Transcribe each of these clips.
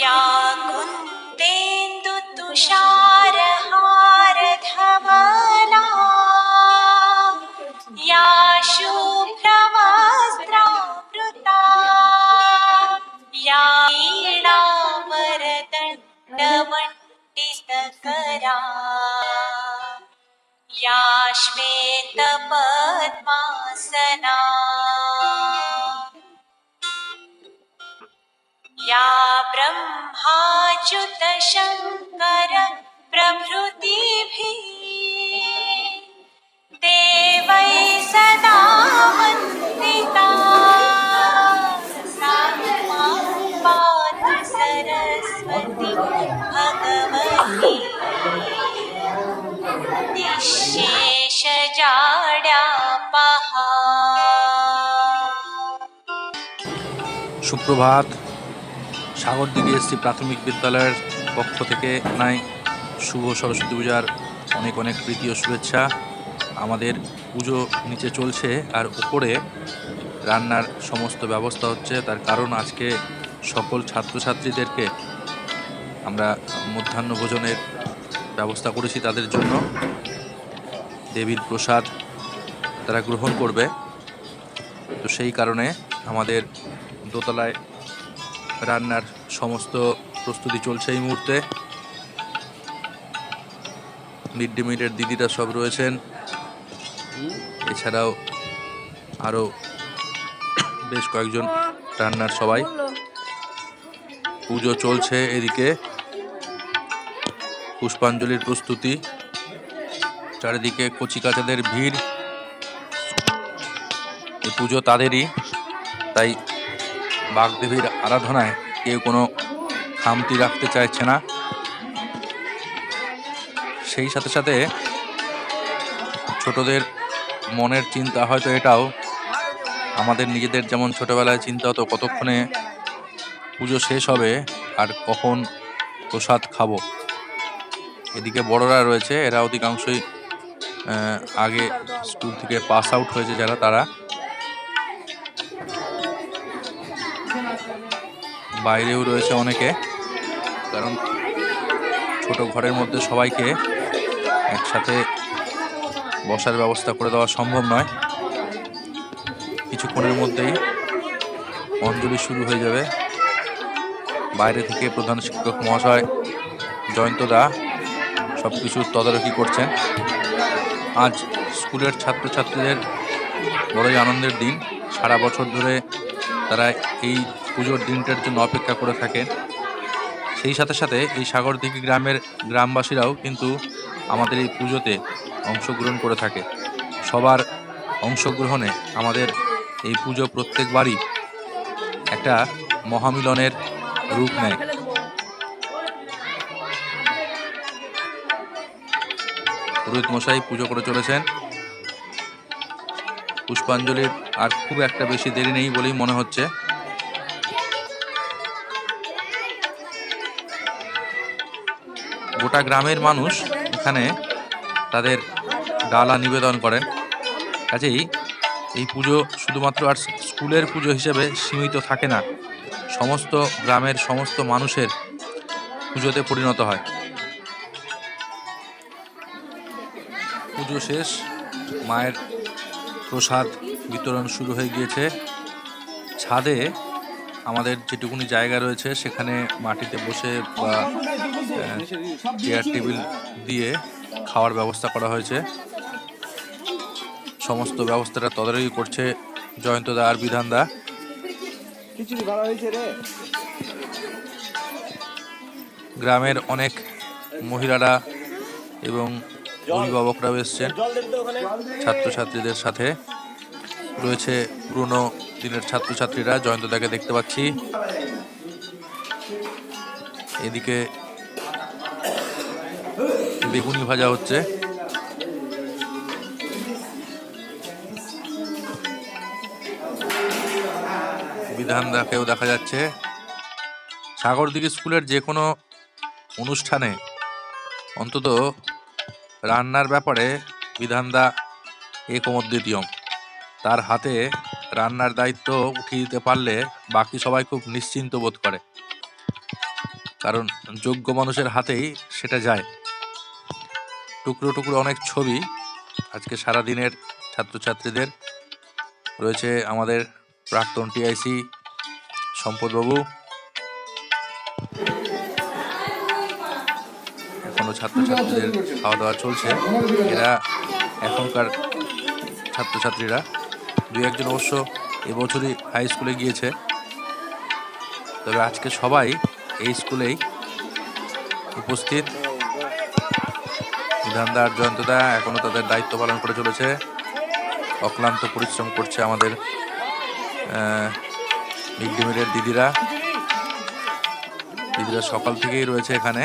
या कुन्देन्दुतुषारहारधवला या शुभ्रवस्त्रावृता या वीणावरदण्डवण्टिस्तकरा या श्वेतपद्मासना या ब्रह्माच्युतशङ्कर प्रभृति देवै सदा वन्दिता। पातु सरस्वती भगवती। निःशेषजाड्या पहा। सुप्रभात। সুপ্রভাত সাগরদিঘি এসসি প্রাথমিক বিদ্যালয়ের পক্ষ থেকে। নাই শুভ সরস্বতী পূজার অনেক অনেক প্রীতি ও শুভেচ্ছা। আমাদের পুজো নিচে চলছে আর উপরে রান্নার সমস্ত ব্যবস্থা হচ্ছে। তার কারণ আজকে সকল ছাত্রছাত্রীদেরকে আমরা মধ্যাহ্ন ভোজনের ব্যবস্থা করেছি তাদের জন্য। দেবীর প্রসাদ তারা গ্রহণ করবে। তো সেই কারণে আমাদের দোতলায় রান্নার সমস্ত প্রস্তুতি চলছে এই মুহূর্তে। মিড ডে মিলের দিদিরা সব রয়েছেন। এছাড়াও আরও বেশ কয়েকজন রান্নার সবাই। পুজো চলছে এদিকে। পুষ্পাঞ্জলির প্রস্তুতি। চারিদিকে কচিকাচাদের ভিড়। পুজো তাদেরই, তাই বাগদেবীর আরাধনায় কেউ কোনো খামতি রাখতে চাইছে না। সেই সাথে সাথে ছোটদের মনের চিন্তা হয়তো এটাও, আমাদের নিজেদের যেমন ছোটবেলায় চিন্তা হতো কতক্ষণে পুজো শেষ হবে আর কখন প্রসাদ খাব। এদিকে বড়রা রয়েছে, এরা অধিকাংশই আগে স্কুল থেকে পাস আউট হয়েছে যারা, তারা। বাইরেও রয়েছে অনেকে। কারণ ছোট ঘরের মধ্যে সবাইকে একসাথে বসার ব্যবস্থা করে দেওয়া সম্ভব নয়। কিছুক্ষণের মধ্যেই অঞ্জলি শুরু হয়ে যাবে। বাইরে থেকে প্রধান শিক্ষক মহাশয় জয়ন্ত দা সব কিছু তদারকি করছেন। আজ স্কুলের ছাত্রছাত্রীদের বড়ই আনন্দের দিন। সারা বছর ধরে তারা এই পুজোর দিনটার জন্য অপেক্ষা করে থাকেন। সেই সাথে সাথে এই সাগরদিঘি গ্রামের গ্রামবাসীরাও কিন্তু আমাদের এই পুজোতে অংশগ্রহণ করে থাকে। সবার অংশগ্রহণে আমাদের এই পুজো প্রত্যেকবারই একটা মহামিলনের রূপ নেয়। পুরোহিত মশাই পুজো করে চলেছেন। পুষ্পাঞ্জলির আর খুব একটা বেশি দেরি নেই বলেই মনে হচ্ছে। গোটা গ্রামের মানুষ এখানে তাদের ডালা নিবেদন করেন। কাজেই এই পুজো শুধুমাত্র আর স্কুলের পুজো হিসেবে সীমিত থাকে না, সমস্ত গ্রামের সমস্ত মানুষের পুজোতে পরিণত হয়। পুজো শেষ, মায়ের প্রসাদ বিতরণ শুরু হয়ে গিয়েছে। ছাদে আমাদের যেটুকুনি জায়গা রয়েছে সেখানে মাটিতে বসে বা চেয়ার টেবিল দিয়ে খাওয়ার ব্যবস্থা করা হয়েছে। সমস্ত ব্যবস্থাটা তদারকি করছে জয়ন্ত দা আর বিধান দা। খিচুড়ি ভালো হয়েছে রে। গ্রামের অনেক মহিলারা এবং অভিভাবকরাও এসছেন। ছাত্রছাত্রীদের সাথে রয়েছে পুরনো দিনের ছাত্রছাত্রীরা। জয়ন্তদাকে দেখতে পাচ্ছি। এদিকে বেগুনি ভাজা হচ্ছে। বিধানদাকেও দেখা যাচ্ছে। সাগরদিঘি স্কুলের যে কোনো অনুষ্ঠানে অন্তত রান্নার ব্যাপারে বিধানদা একমদ্বিতীয়ম তার হাতে রান্নার দায়িত্ব উঠিয়ে দিতে পারলে বাকি সবাই খুব নিশ্চিন্ত বোধ করে। কারণ যোগ্য মানুষের হাতেই সেটা যায়। টুকরো টুকরো অনেক ছবি আজকে সারা দিনের ছাত্রছাত্রীদের। রয়েছে আমাদের প্রাক্তন টিআইসি সম্পদবাবু এখনও ছাত্রছাত্রীদের খাওয়া দাওয়া চলছে? এরা এখনকার ছাত্রছাত্রীরা দু একজন অবশ্য এবছরই হাই স্কুলে গিয়েছে। তবে আজকে সবাই এই স্কুলেই উপস্থিত। বিধানদার জয়ন্তদা এখনও তাদের দায়িত্ব পালন করে চলেছে। অক্লান্ত পরিশ্রম করছে আমাদের মিড ডে মিলের দিদিরা। দিদিরা সকাল থেকেই রয়েছে এখানে।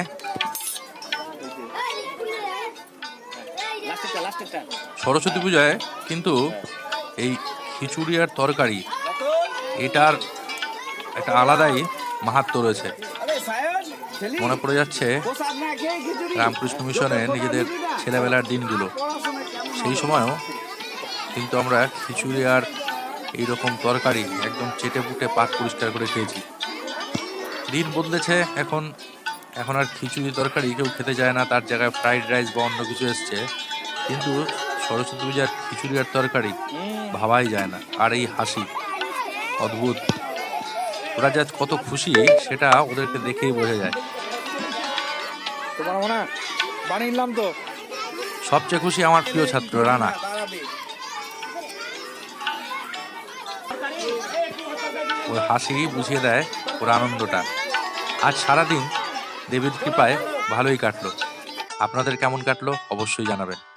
সরস্বতী পূজায় কিন্তু এই খিচুড়ি আর তরকারি, এটার একটা আলাদাই মাহাত্ম রয়েছে। মনে পড়ে যাচ্ছে রামকৃষ্ণ মিশনে নিজেদের ছেলেবেলার দিনগুলো। সেই সময়ও কিন্তু আমরা খিচুড়ি আর এইরকম তরকারি একদম চেটে পুটে পাক পরিষ্কার করে খেয়েছি। দিন বদলেছে, এখন এখন আর খিচুড়ি তরকারি কেউ খেতে যায় না, তার জায়গায় ফ্রাইড রাইস বা অন্য কিছু এসছে। কিন্তু সরস্বতী পূজার খিচুড়ি আর তরকারি ভাবাই যায় না। আর এই হাসি অদ্ভুত। ওরা যা কত খুশি সেটা ওদেরকে দেখেই বোঝা যায়। তো? সবচেয়ে খুশি আমার প্রিয় ছাত্র রানা। ওর হাসি বুঝিয়ে দেয় ওর আনন্দটা। আজ সারাদিন দেবীর কৃপায় ভালোই কাটলো। আপনাদের কেমন কাটলো অবশ্যই জানাবেন।